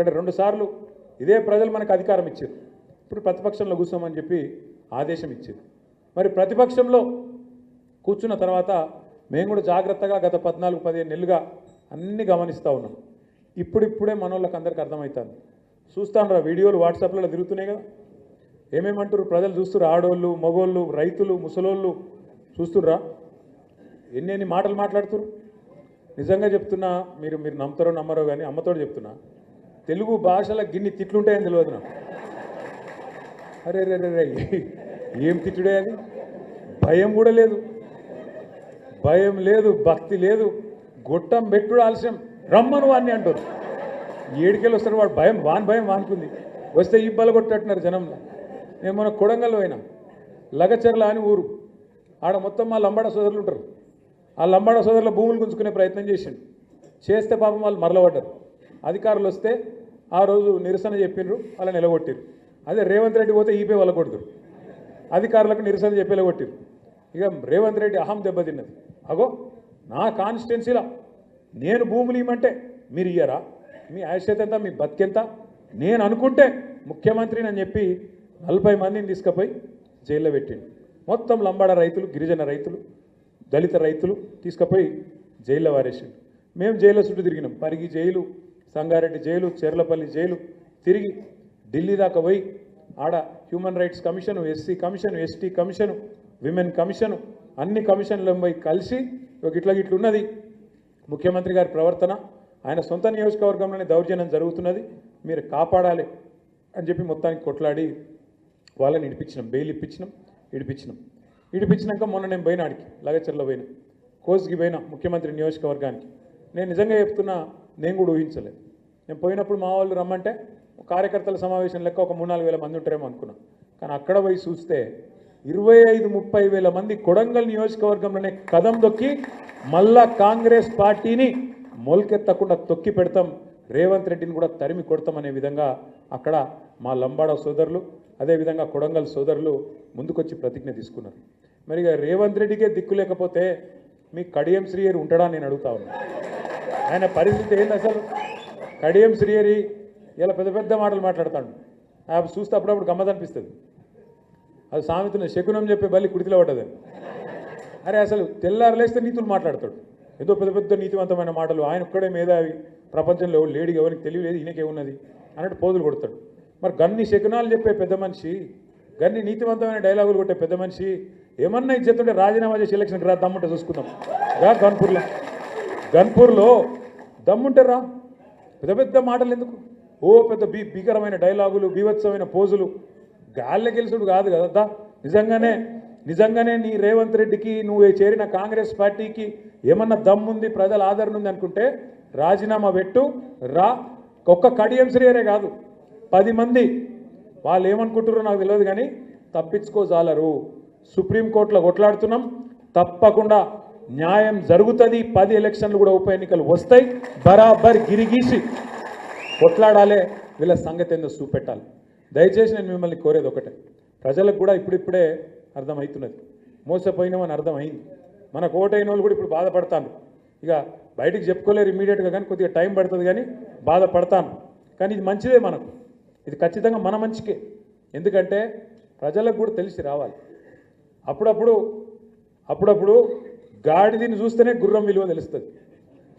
ఎందుకంటే రెండుసార్లు ఇదే ప్రజలు మనకు అధికారం ఇచ్చారు. ఇప్పుడు ప్రతిపక్షంలో కూర్చోమని చెప్పి ఆదేశం ఇచ్చింది మరి ప్రతిపక్షంలో కూర్చున్న తర్వాత మేము కూడా జాగ్రత్తగా గత పద్నాలుగు పదిహేను నెలలుగా అన్నీ గమనిస్తూ ఉన్నాం. ఇప్పుడిప్పుడే మన వాళ్ళకి అందరికీ అర్థమవుతుంది చూస్తాను రా వీడియోలు వాట్సాప్లలో తిరుగుతున్నాయి కదా. ఏమేమంటారు ప్రజలు చూస్తున్నారు ఆడోళ్ళు మగోళ్ళు రైతులు ముసలోళ్ళు చూస్తుర్రా? ఎన్ని ఎన్ని మాటలు మాట్లాడుతురు నిజంగా చెప్తున్నా మీరు మీరు నమ్ముతారో నమ్మరో కానీ అమ్మతోడు చెప్తున్నా తెలుగు భాషలో గిన్ని తిట్లుంటాయని తెలియదు నాకు. అరే రే రే ఏం తిట్టుడే అది? భయం కూడా లేదు. భయం లేదు భక్తి లేదు. గొట్టం పెట్టుడు ఆలస్యం. రమ్మను వాడిని అంటారు ఏడికెళ్ళి వస్తారు వాడు. భయం వాని భయం వానుకుంది. వస్తే ఈ బల కొట్టట్టున్నారు జనంలో. నేను మన కొడంగల్ పోయినా. లగచర్ల అని ఊరు. ఆడ మొత్తం మా లంబాడ సోదరులు ఉంటారు. ఆ లంబాడ సోదరుల భూములు గుంజుకునే ప్రయత్నం చేసిండు. చేస్తే పాపం వాళ్ళు మరలబడ్డారు అధికారులు వస్తే ఆ రోజు నిరసన చెప్పిండ్రు అలా నిలగొట్టిరు అదే రేవంత్ రెడ్డి పోతే ఈపే వాళ్ళ కొడుతురు అధికారులకు నిరసన చెప్పేలా కొట్టిరు ఇక రేవంత్ రెడ్డి అహం దెబ్బతిన్నది. అగో నా కాన్స్టిట్యున్సీలో నేను భూములు ఇవ్వమంటే మీరు ఇయ్యరా? మీ ఆయుష్యత ఎంత? మీ బతికెంత నేను అనుకుంటే ముఖ్యమంత్రిని అని చెప్పి నలభై మందిని తీసుకుపోయి జైల్లో పెట్టిండు. మొత్తం లంబాడ రైతులు గిరిజన రైతులు దళిత రైతులు తీసుకుపోయి జైల్లో వారేసిండు. మేము జైల్లో చుట్టూ తిరిగినాం. Parigi jail Sangareddy jail Cherlapalli jail తిరిగి ఢిల్లీ దాకా పోయి ఆడ human rights commission SC commission ST commission women commission అన్ని కమిషన్లు పోయి కలిసి ఒక ఇట్లా ఉన్నది. ముఖ్యమంత్రి గారి ప్రవర్తన ఆయన సొంత నియోజకవర్గంలోనే దౌర్జన్యం జరుగుతున్నది. మీరు కాపాడాలి అని చెప్పి మొత్తానికి కొట్లాడి వాళ్ళని ఇడిపించినాం బెయిల్ ఇప్పించినాం ఇడిపించినాం. ఇడిపించినాక మొన్న నేను పోయినాడికి ఆడికి లగచర్లో పోయినా కోస్కి పోయినా ముఖ్యమంత్రి నియోజకవర్గానికి. నేను నిజంగా చెప్తున్నా నేను కూడా ఊహించలేదు. నేను పోయినప్పుడు మా వాళ్ళు రమ్మంటే కార్యకర్తల సమావేశం లెక్క ఒక మూడు నాలుగు వేల మంది ఉంటారేమో అనుకున్నా. కానీ అక్కడ పోయి చూస్తే ఇరవై ఐదు ముప్పై వేల మంది కొడంగల్ నియోజకవర్గంలోనే కదం దొక్కి మళ్ళా కాంగ్రెస్ పార్టీని మొలకెత్తకుండా తొక్కి పెడతాం రేవంత్ రెడ్డిని కూడా తరిమి కొడతామనే విధంగా అక్కడ మా లంబాడ సోదరులు అదేవిధంగా కొడంగల్ సోదరులు ముందుకొచ్చి ప్రతిజ్ఞ తీసుకున్నారు. మరి ఇక రేవంత్ రెడ్డికే దిక్కు లేకపోతే మీ కడియం శ్రీయర్ ఉంటాడా నేను అడుగుతా ఉన్నాను ఆయన పరిస్థితి ఏంది అసలు? కడియం శ్రీయరి ఇలా పెద్ద పెద్ద మాటలు మాట్లాడతాడు. అవి చూస్తే అప్పుడప్పుడు గమ్మదనిపిస్తుంది అది సామెతను శకునం చెప్పే బల్లి కుడితిలో పడ్డది. అరే అసలు తెల్లారలేస్తే నీతులు మాట్లాడతాడు. ఏదో పెద్ద పెద్ద నీతివంతమైన మాటలు. ఆయన ఒక్కడే మేధావి. ప్రపంచంలో ఎవరు ఎవరికి తెలియలేదు ఈయనకే ఉన్నది అన్నట్టు పోదులు కొడతాడు. మరి గన్ని శకునాలు చెప్పే పెద్ద మనిషి గన్ని నీతివంతమైన డైలాగులు కొట్టే పెద్ద మనిషి ఏమన్నా ఇచ్చేస్తుంటే రాజీనామా చేసి ఎలక్షన్కి రా దమ్ముంటే చూసుకుందాం. రా గన్పూర్లో. గన్పూర్లో దమ్ముంటే రా పెద్ద పెద్ద మాటలు ఎందుకు ఓ పెద్ద బీ భీకరమైన డైలాగులు బీభత్సమైన పోజులు. గాల్లో గెలిచుడు కాదు కదా నిజంగానే నిజంగానే నీ రేవంత్ రెడ్డికి నువ్వు చేరిన కాంగ్రెస్ పార్టీకి ఏమన్నా దమ్ముంది ప్రజల ఆదరణ ఉంది అనుకుంటే రాజీనామా పెట్టు రా. ఒక్క కడియంశ్రీయరే కాదు. పది మంది. వాళ్ళు ఏమనుకుంటారో నాకు తెలియదు కానీ తప్పించుకోజాలరు. సుప్రీంకోర్టులో కొట్లాడుతున్నాం. తప్పకుండా న్యాయం జరుగుతుంది. పది ఎలక్షన్లు కూడా ఉప ఎన్నికలు వస్తాయి. బరాబర్ గిరిగీసి కొట్లాడాలే వీళ్ళ సంగతి ఏందో చూపెట్టాలి. దయచేసి నేను మిమ్మల్ని కోరేది ఒకటే. ప్రజలకు కూడా ఇప్పుడిప్పుడే అర్థమవుతున్నది. మోసపోయినామని అర్థమైంది. మనకు ఓటైన వాళ్ళు కూడా ఇప్పుడు బాధపడతాను ఇక బయటికి చెప్పుకోలేరు ఇమీడియట్గా కానీ కొద్దిగా టైం పడుతుంది కానీ బాధపడతాను కానీ ఇది మంచిదే మనకు. ఇది ఖచ్చితంగా మన మంచికే. ఎందుకంటే ప్రజలకు కూడా తెలిసి రావాలి. అప్పుడప్పుడు అప్పుడప్పుడు గాడిదని చూస్తేనే గుర్రం విలువ తెలుస్తుంది.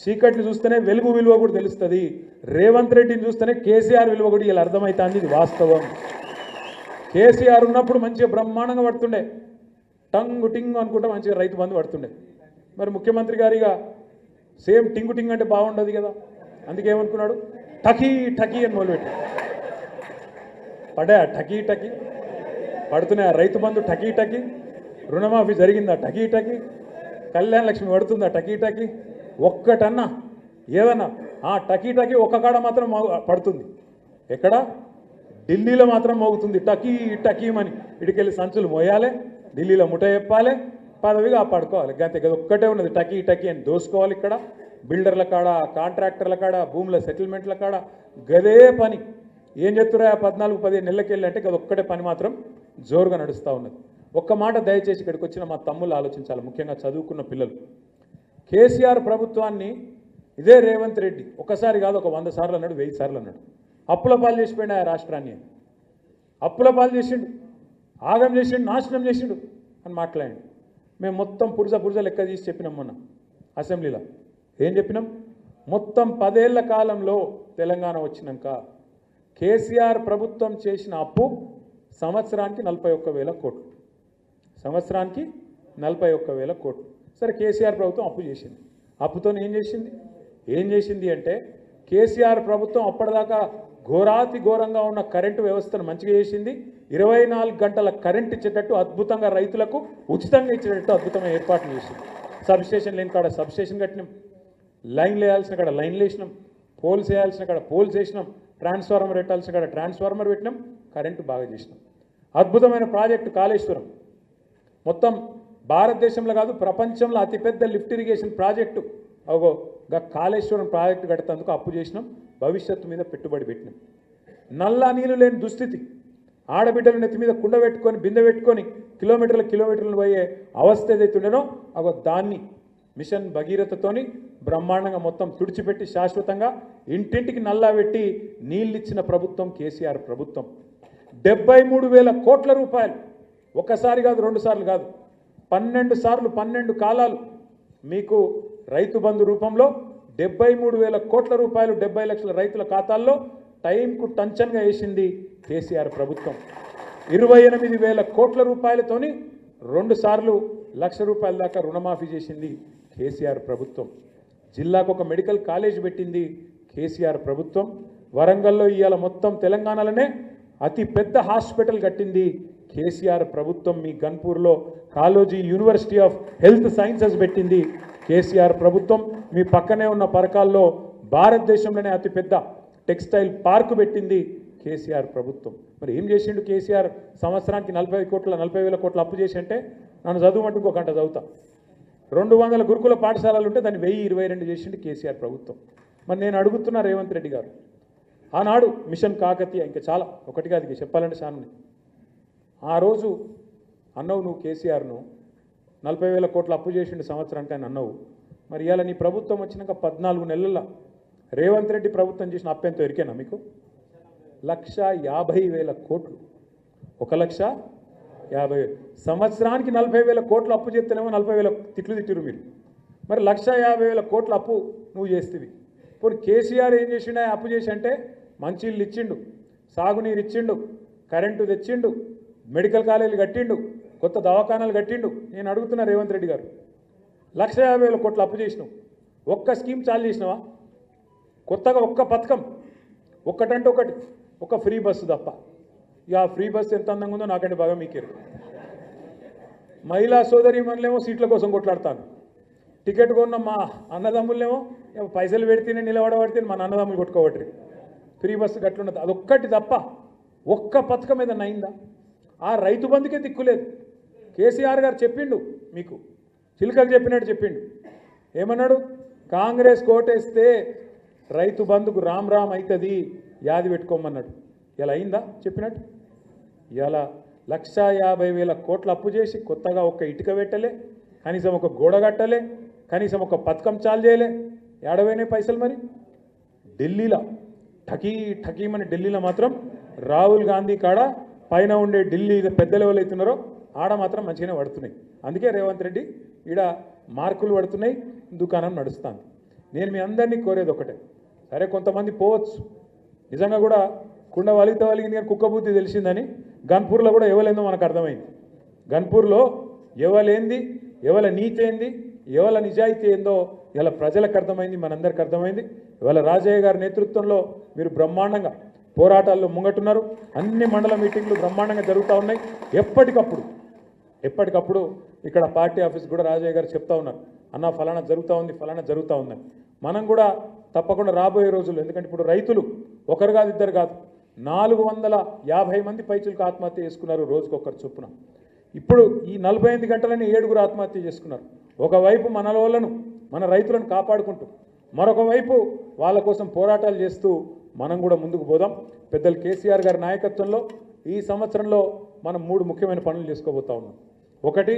చీకటిని చూస్తేనే వెలుగు విలువ కూడా తెలుస్తుంది. రేవంత్ రెడ్డిని చూస్తేనే కేసీఆర్ విలువ కూడా ఇలా అర్థమవుతుంది ఇది వాస్తవం. కేసీఆర్ ఉన్నప్పుడు మంచిగా బ్రహ్మాండంగా పడుతుండే. టంగు టింగు అనుకుంటే మంచిగా రైతు బంధు పడుతుండే. మరి ముఖ్యమంత్రి గారిగా సేమ్ టింగు టింగ్ అంటే బాగుండదు కదా. అందుకే ఏమనుకున్నాడు? టకీ టకీ అని మొదలుపెట్టి పడా టకీ టకీ. పడుతున్నాయి ఆ రైతు బంధు టకీ టకీ. రుణమాఫీ జరిగిందా? టకీ టకీ. కళ్యాణ లక్ష్మి పడుతుందా టకీ టకీ? ఒక్కటన్నా. ఏదన్నా? ఆ టకీ టకీ ఒక్క కాడ మాత్రం మోగు- పడుతుంది. ఎక్కడ? ఢిల్లీలో మాత్రం మోగుతుంది. టకీ టకీమని ఇటుకెళ్ళి సంచులు మోయాలి ఢిల్లీలో ముఠ చెప్పాలి పదవిగా పడుకోవాలి గంతే కదా ఒక్కటే ఉన్నది. టకీ టకీ అని దోసుకోవాలి ఇక్కడ. బిల్డర్ల కాడ కాంట్రాక్టర్ల కాడ భూముల సెటిల్మెంట్ల కాడ గదే పని. ఏం చెప్తురా పద్నాలుగు పదిహేను నెలలకెళ్ళి అంటే కదా ఒక్కటే పని మాత్రం జోరుగా నడుస్తూ ఉన్నది. ఒక్క మాట దయచేసి ఇక్కడికి వచ్చిన మా తమ్ముళ్ళు ఆలోచించాలి ముఖ్యంగా చదువుకున్న పిల్లలు. కేసీఆర్ ప్రభుత్వాన్ని ఇదే రేవంత్ రెడ్డి ఒకసారి కాదు ఒక వంద సార్లు అన్నాడు వెయ్యి సార్లు అన్నాడు. అప్పుల పాలు చేసిపోయిన ఆ రాష్ట్రాన్ని. అప్పుల పాలు చేసిండు ఆగం చేసిండు నాశనం చేసిండు అని మాట్లాడండి. మేము మొత్తం పురుజ పురుజ లెక్క తీసి చెప్పినాం మొన్న అసెంబ్లీలో. ఏం చెప్పినాం? మొత్తం పదేళ్ళ కాలంలో తెలంగాణ వచ్చినాక కేసీఆర్ ప్రభుత్వం చేసిన అప్పు సంవత్సరానికి నలభై ఒక్క వేల కోట్లు. సంవత్సరానికి నలభై ఒక్క వేల కోట్లు. సరే కేసీఆర్ ప్రభుత్వం అప్పు చేసింది. అప్పుతో ఏం చేసింది? ఏం చేసింది అంటే కేసీఆర్ ప్రభుత్వం అప్పటిదాకా ఘోరాతి ఘోరంగా ఉన్న కరెంటు వ్యవస్థను మంచిగా చేసింది. ఇరవై నాలుగు గంటల కరెంట్ ఇచ్చేటట్టు అద్భుతంగా రైతులకు ఉచితంగా ఇచ్చేటట్టు అద్భుతమైన ఏర్పాట్లు చేసింది. సబ్స్టేషన్ లేని కాడ సబ్స్టేషన్ కట్టినాం. లైన్లు వేయాల్సిన కాడ లైన్లు వేసినాం. పోల్స్ వేయాల్సిన కాడ పోల్స్ వేసినాం. ట్రాన్స్ఫార్మర్ పెట్టాల్సిన కాడ ట్రాన్స్ఫార్మర్ పెట్టినాం. కరెంటు బాగా చేసినాం. అద్భుతమైన ప్రాజెక్టు కాళేశ్వరం. మొత్తం భారతదేశంలో కాదు ప్రపంచంలో అతిపెద్ద లిఫ్ట్ ఇరిగేషన్ ప్రాజెక్టు. అగో కాళేశ్వరం ప్రాజెక్టు కడతందుకు అప్పు చేసినాం భవిష్యత్తు మీద పెట్టుబడి పెట్టినాం. నల్లా నీళ్ళు లేని దుస్థితి. ఆడబిడ్డలు నెత్తి మీద కుండ పెట్టుకొని బిందె పెట్టుకొని కిలోమీటర్ల కిలోమీటర్లు పోయే అవస్థ ఏదైతే ఉండేనో అగో దాన్ని మిషన్ భగీరథతోని బ్రహ్మాండంగా మొత్తం తుడిచిపెట్టి శాశ్వతంగా ఇంటింటికి నల్లా పెట్టి నీళ్ళిచ్చిన ప్రభుత్వం కేసీఆర్ ప్రభుత్వం. డెబ్బై మూడు వేల కోట్ల రూపాయలు ఒకసారి కాదు రెండు సార్లు కాదు. పన్నెండు సార్లు పన్నెండు కాలాలు మీకు రైతు బంధు రూపంలో డెబ్బై మూడు వేల కోట్ల రూపాయలు డెబ్బై లక్షల రైతుల ఖాతాల్లో టైంకు టంచన్గా వేసింది కేసీఆర్ ప్రభుత్వం. ఇరవై ఎనిమిది వేల కోట్ల రూపాయలతోని రెండుసార్లు లక్ష రూపాయల దాకా రుణమాఫీ చేసింది కేసీఆర్ ప్రభుత్వం. జిల్లాకు ఒక మెడికల్ కాలేజ్ పెట్టింది కేసీఆర్ ప్రభుత్వం. వరంగల్లో ఇవాళ మొత్తం తెలంగాణలోనే అతి పెద్ద హాస్పిటల్ కట్టింది కేసీఆర్ ప్రభుత్వం మీ గన్పూర్లో. Kaloji university of health sciences పెట్టింది. కేసీఆర్ ప్రభుత్వం మీ పక్కనే ఉన్న పరకాల్లో భారతదేశంలోనే అతిపెద్ద టెక్స్టైల్ పార్క్ పెట్టింది కేసీఆర్ ప్రభుత్వం. మరి ఏం చేసిండు కేసీఆర్? సంవత్సరానికి నలభై కోట్ల నలభై వేల కోట్ల అప్పు చేసి అంటే నన్ను చదువుమంటూ ఇంకో గంట చదువుతా. రెండు వందల గురుకుల పాఠశాలలు ఉంటే దాన్ని వెయ్యి ఇరవై రెండు చేసిండు కేసీఆర్ ప్రభుత్వం. మరి నేను అడుగుతున్నా రేవంత్ రెడ్డి గారు ఆనాడు మిషన్ కాకతీయ ఇంకా చాలా ఒకటి కాదు ఇక చెప్పాలంటే చాలా ఆ రోజు అన్నవు నువ్వు కేసీఆర్ను నలభై వేల కోట్ల అప్పు చేసిండు సంవత్సరానికి ఆయన అన్నవు. మరి ఇవాళ నీ ప్రభుత్వం వచ్చినాక పద్నాలుగు నెలల రేవంత్ రెడ్డి ప్రభుత్వం చేసిన అప్పెంతో ఎరికేనా మీకు? లక్ష యాభై వేల కోట్లు. ఒక లక్ష యాభై సంవత్సరానికి నలభై వేల కోట్లు అప్పు చేస్తేనేమో నలభై వేల తిట్లు తిట్టిరు మీరు. మరి లక్ష యాభై వేల కోట్ల అప్పు నువ్వు చేస్తేవి. ఇప్పుడు కేసీఆర్ ఏం చేసిండే అప్పు చేసి అంటే మంచిళ్ళు ఇచ్చిండు సాగునీరు ఇచ్చిండు కరెంటు తెచ్చిండు మెడికల్ కాలేజీలు కట్టిండు కొత్త దవాఖానాలు కట్టిండు. నేను అడుగుతున్నా రేవంత్ రెడ్డి గారు లక్ష యాభై వేల కోట్లు అప్పు చేసినావు. ఒక్క స్కీమ్ చాలు చేసినావా? కొత్తగా ఒక్క పథకం ఒక్కటంటే ఒకటి ఒక ఫ్రీ బస్సు తప్ప. ఇక ఆ ఫ్రీ బస్సు ఎంత అందంగా ఉందో నాకంటే బాగా మీకేరు. మహిళా సోదరి మనలేమో సీట్ల కోసం కొట్లాడతాను టికెట్ కొన్న మా అన్నదమ్ములేమో పైసలు పెడితేనే నిలబడబడితే మన అన్నదమ్ములు కొట్టుకోబట్టి ఫ్రీ బస్సు గట్లున్నది అదొక్కటి తప్ప ఒక్క పథకం ఏదన్నా అయిందా? ఆ రైతు బంధుకే దిక్కులేదు కేసీఆర్ గారు చెప్పిండు మీకు. చిలుకలు చెప్పినట్టు చెప్పిండు. ఏమన్నాడు? కాంగ్రెస్ కోటేస్తే రైతు బంధుకు రామ్ రామ్ అవుతుంది యాది పెట్టుకోమన్నాడు. ఇలా అయిందా చెప్పినట్టు? ఇలా లక్ష యాభై వేల కోట్లు అప్పు చేసి కొత్తగా ఒక ఇటుక పెట్టలే కనీసం ఒక గోడ కట్టలే కనీసం ఒక పథకం చాలు చేయలే. ఏడవైనాయి పైసలు మరి? ఢిల్లీలో ఠకీ ఠకీమని ఢిల్లీలో మాత్రం రాహుల్ గాంధీ కాడ పైన ఉండే ఢిల్లీ పెద్దలు ఎవరు అవుతున్నారో ఆడ మాత్రం మంచిగానే పడుతున్నాయి. అందుకే రేవంత్ రెడ్డి ఈడ మార్కులు పడుతున్నాయి దుకాణం నడుస్తాను నేను మీ అందరినీ కోరేది ఒకటే. సరే కొంతమంది పోవచ్చు. నిజంగా కూడా కుండ వలిగితే వలిగింది కానీ కుక్కబుద్ధి తెలిసిందని గన్పూర్లో కూడా ఎవలేందో మనకు అర్థమైంది. గన్పూర్లో ఎవలేంది ఎవల నీచేంది ఎవల నిజాయితీ ఏందో ఇవాళ ప్రజలకు అర్థమైంది మనందరికి అర్థమైంది. ఇవాళ రాజయ్య గారి నేతృత్వంలో మీరు బ్రహ్మాండంగా పోరాటాల్లో ముంగట్టున్నారు. అన్ని మండల మీటింగ్లు బ్రహ్మాండంగా జరుగుతూ ఉన్నాయి. ఎప్పటికప్పుడు ఎప్పటికప్పుడు ఇక్కడ పార్టీ ఆఫీస్ కూడా రాజయ్య గారు చెప్తా ఉన్నారు. అన్న ఫలానా జరుగుతూ ఉంది ఫలానా జరుగుతూ ఉందని. మనం కూడా తప్పకుండా రాబోయే రోజులు ఎందుకంటే ఇప్పుడు రైతులు ఒకరు కాదు ఇద్దరు కాదు నాలుగు వందల యాభై మంది పైచులకు ఆత్మహత్య చేసుకున్నారు రోజుకొకరు చొప్పున. ఇప్పుడు ఈ నలభై ఎనిమిది గంటలని ఏడుగురు ఆత్మహత్య చేసుకున్నారు. ఒకవైపు మన వాళ్ళను మన రైతులను కాపాడుకుంటూ మరొక వైపు వాళ్ళ కోసం పోరాటాలు చేస్తూ మనం కూడా ముందుకు పోదాం. పెద్దలు కేసీఆర్ గారి నాయకత్వంలో ఈ సంవత్సరంలో మనం మూడు ముఖ్యమైన పనులు చేసుకోబోతా ఉన్నాం. ఒకటి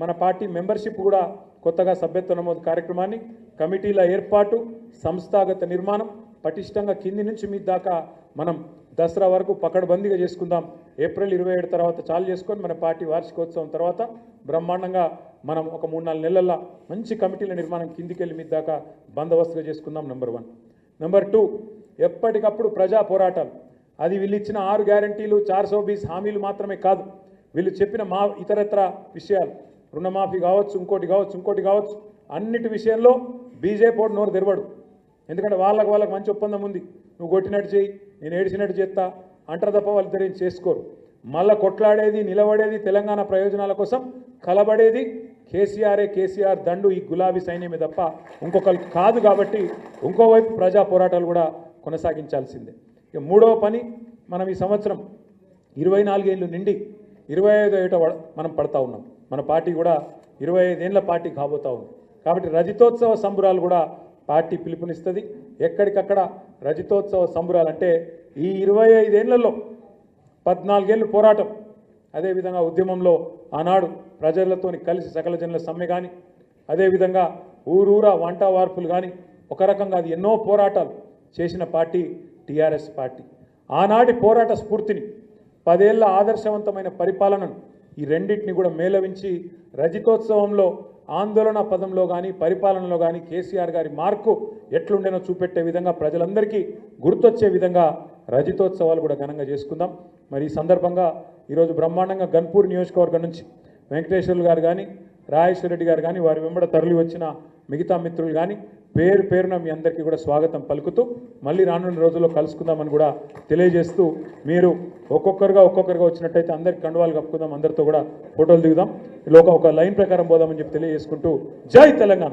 మన పార్టీ మెంబర్షిప్ కూడా కొత్తగా సభ్యత్వ నమోదు కార్యక్రమాన్ని కమిటీల ఏర్పాటు సంస్థాగత నిర్మాణం పటిష్టంగా కింది నుంచి మీ దాకా మనం దసరా వరకు పకడ్బందీగా చేసుకుందాం. ఏప్రిల్ ఇరవై ఏడు తర్వాత చాలు చేసుకొని మన పార్టీ వార్షికోత్సవం తర్వాత బ్రహ్మాండంగా మనం ఒక మూడు నాలుగు నెలల్లో మంచి కమిటీల నిర్మాణం కిందికెళ్ళి మీద దాకా బందోబస్తుగా చేసుకుందాం నెంబర్ వన్ నెంబర్ టూ ఎప్పటికప్పుడు ప్రజా పోరాటాలు. అది వీళ్ళు ఇచ్చిన ఆరు గ్యారంటీలు చార్ బీస్ హామీలు మాత్రమే కాదు. వీళ్ళు చెప్పిన మా ఇతరత్ర విషయాలు. రుణమాఫీ కావచ్చు ఇంకోటి కావచ్చు ఇంకోటి కావచ్చు. అన్నిటి విషయంలో బీజేపీ నోరు తెరవడు. ఎందుకంటే వాళ్ళకు వాళ్ళకి మంచి ఒప్పందం ఉంది. నువ్వు కొట్టినట్టు చేయి నేను ఏడిచినట్టు చేస్తా. అంటారు తప్ప వాళ్ళు ఇద్దరు చేసుకోరు. మళ్ళా కొట్లాడేది నిలబడేది తెలంగాణ ప్రయోజనాల కోసం కలబడేది కేసీఆర్ఏ కేసీఆర్ దండు ఈ గులాబీ సైన్యమే తప్ప ఇంకొకరు కాదు కాబట్టి ఇంకోవైపు ప్రజా పోరాటాలు కూడా కొనసాగించాల్సిందే. ఇక మూడవ పని మనం ఈ సంవత్సరం ఇరవై నాలుగేళ్ళు నిండి ఇరవై ఐదో ఏట మనం పడతా ఉన్నాం. మన పార్టీ కూడా ఇరవై ఐదేళ్ళ పార్టీ కాబోతా ఉంది. కాబట్టి రజతోత్సవ సంబురాలు కూడా పార్టీ పిలుపునిస్తుంది. ఎక్కడికక్కడ రజతోత్సవ సంబురాలు అంటే ఈ ఇరవై ఐదేళ్ళలో పద్నాలుగేళ్ళు పోరాటం అదేవిధంగా ఉద్యమంలో ఆనాడు ప్రజలతోని కలిసి సకల జనుల సమ్మె కానీ అదేవిధంగా ఊరూరా వంట వార్పులు కానీ ఒక రకంగా అది ఎన్నో పోరాటాలు చేసిన పార్టీ టీఆర్ఎస్ పార్టీ. ఆనాటి పోరాట స్ఫూర్తిని పదేళ్ళ ఆదర్శవంతమైన పరిపాలనను ఈ రెండింటిని కూడా మేళవించి రజతోత్సవంలో ఆందోళన పదంలో కానీ పరిపాలనలో కానీ కేసీఆర్ గారి మార్కు ఎట్లుండేనో చూపెట్టే విధంగా ప్రజలందరికీ గుర్తొచ్చే విధంగా రజతోత్సవాలు కూడా ఘనంగా చేసుకుందాం. మరి ఈ సందర్భంగా ఈరోజు బ్రహ్మాండంగా గన్పూర్ నియోజకవర్గం నుంచి వెంకటేశ్వర్లు గారు కానీ రాజేశ్వర రెడ్డి గారు కానీ వారి వెంబడ తరలి వచ్చిన మిగతా మిత్రులు కానీ పేరు పేరున మీ అందరికీ కూడా స్వాగతం పలుకుతూ మళ్ళీ రానున్న రోజుల్లో కలుసుకుందామని కూడా తెలియజేస్తూ మీరు ఒక్కొక్కరుగా ఒక్కొక్కరుగా వచ్చినట్టయితే అందరికి కండువాలు కప్పుకుందాం అందరితో కూడా ఫోటోలు దిగుదాం. లోక ఒక లైన్ ప్రకారం పోదామని చెప్పి తెలియజేసుకుంటూ జై తెలంగాణ.